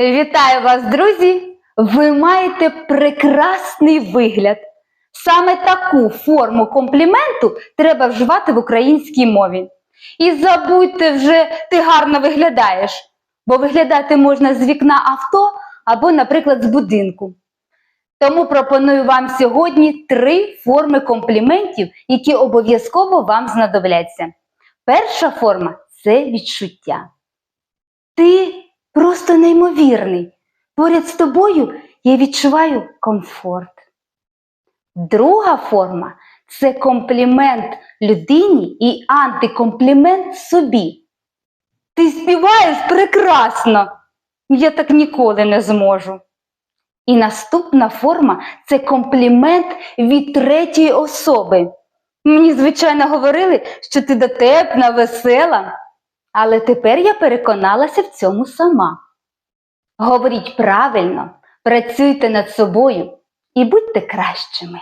Вітаю вас, друзі! Ви маєте прекрасний вигляд. Саме таку форму компліменту треба вживати в українській мові. І забудьте вже, ти гарно виглядаєш, бо виглядати можна з вікна авто або, наприклад, з будинку. Тому пропоную вам сьогодні три форми компліментів, які обов'язково вам знадобляться. Перша форма це відчуття. Ти просто неймовірний. Поряд з тобою я відчуваю комфорт. Друга форма це комплімент людині і антикомплімент собі. Ти співаєш прекрасно. Я так ніколи не зможу. І наступна форма це комплімент від третьої особи. Мені, звичайно, говорили, що ти дотепна, весела, але тепер я переконалася в цьому сама. Говоріть правильно, працюйте над собою і будьте кращими.